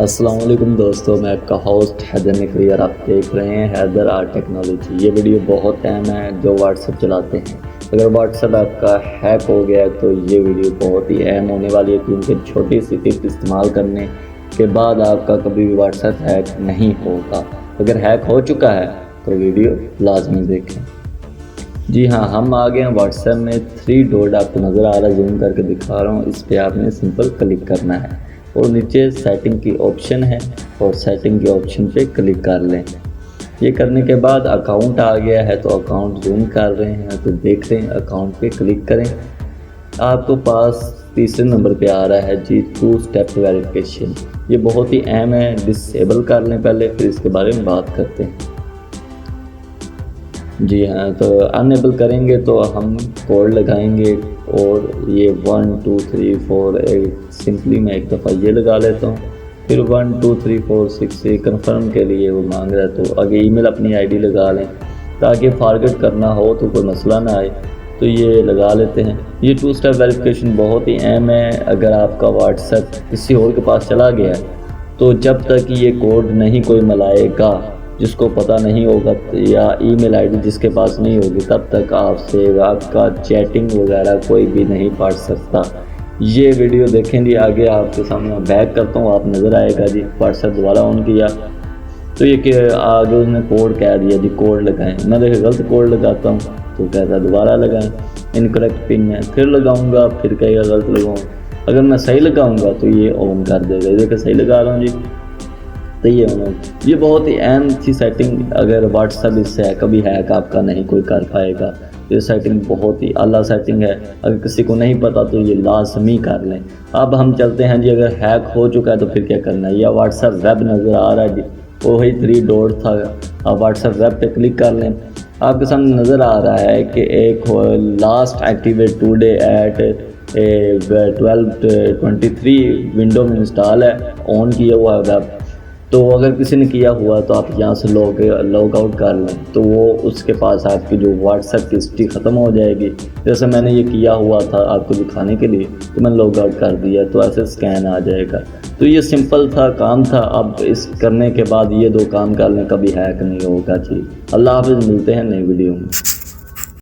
अस्सलाम वालेकुम दोस्तों, मैं आपका होस्ट हैदर नकवी और आप देख रहे हैं हैदर आर्ट टेक्नोलॉजी ये वीडियो बहुत अहम है जो व्हाट्सएप चलाते हैं। अगर व्हाट्सएप आपका हैक हो गया तो ये वीडियो बहुत ही अहम होने वाली है, क्योंकि छोटी सी टिप इस्तेमाल करने के बाद आपका कभी भी व्हाट्सएप हैक नहीं होगा। अगर हैक हो चुका है तो वीडियो लाजमी देखें। जी हाँ हम आ गए हैं व्हाट्सएप में थ्री डॉट आपको नज़र आ रहा है जूम करके दिखा रहा हूँ। इस पर आपने सिंपल क्लिक करना है और नीचे सेटिंग की ऑप्शन है और सेटिंग के ऑप्शन पे क्लिक कर लें। ये करने के बाद अकाउंट आ गया है तो अकाउंट जूम कर रहे हैं तो देख रहे हैं अकाउंट पे क्लिक करें। आपको पास तीसरे नंबर पे आ रहा है जी टू स्टेप वेरिफिकेशन ये बहुत ही अहम है डिसेबल कर लें पहले, फिर इसके बारे में बात करते हैं। जी हाँ तो अनएबल करेंगे तो हम कोड लगाएँगे और ये one two three four eight simply मैं एक दफ़ा ये लगा लेता हूँ। फिर one two three four six ये कन्फर्म के लिए वो मांग रहा है तो आगे ईमेल अपनी आईडी लगा लें। ताकि फारगेट करना हो तो कोई मसला ना आए तो ये लगा लेते हैं। ये टू स्टेप वेरिफिकेशन बहुत ही अहम है। अगर आपका व्हाट्सएप किसी और के पास चला गया तो जब तक ये कोड नहीं कोई मलाएगा जिसको पता नहीं होगा या ईमेल आईडी जिसके पास नहीं होगी, तब तक आपसे आपका चैटिंग वगैरह कोई भी नहीं पढ़ सकता। ये वीडियो देखें जी आगे आपके सामने बैक करता हूँ, आप नज़र आएगा जी व्हाट्सएप दोबारा ऑन किया। तो ये कि आगे उसने कोड कह दिया जी, कोड लगाएँ। मैं देखे गलत कोड लगाता हूँ तो कहता दोबारा लगाएँ। इनकरेक्ट पिन है फिर लगाऊँगा, फिर कहेगा गलत लगाऊँ। अगर मैं सही लगाऊँगा तो ये ऑन कर देगा। देखिए, सही लगा रहा हूँ जी। तो है उन्होंने ये बहुत ही अहम थी सेटिंग अगर व्हाट्सएप इससे है, कभी हैक आपका नहीं, कोई कर पाएगा। ये सेटिंग बहुत ही अला सेटिंग है। अगर किसी को नहीं पता तो ये लाजमी कर लें। अब हम चलते हैं जी, अगर हैक हो चुका है तो फिर क्या करना है? या व्हाट्सएप वेब नज़र आ रहा है वही थ्री डॉट था। आप व्हाट्सएप वेब पे क्लिक कर लें। आपके सामने नज़र आ रहा है कि एक last activate today eight twelve twenty three window में इंस्टॉल है ऑन किया हुआ है वेब तो अगर किसी ने किया हुआ तो आप यहाँ से लॉग लॉग आउट कर लें। तो वो उसके पास आपकी जो व्हाट्सएप की हिस्ट्री ख़त्म हो जाएगी। जैसे मैंने ये किया हुआ था आपको दिखाने के लिए तो मैंने लॉग आउट कर दिया तो ऐसे स्कैन आ जाएगा। तो ये सिंपल था, काम था। अब इस करने के बाद ये दो काम कर लें, कभी हैक नहीं होगा। जी। अल्लाह हाफिज़, मिलते हैं नई वीडियो में।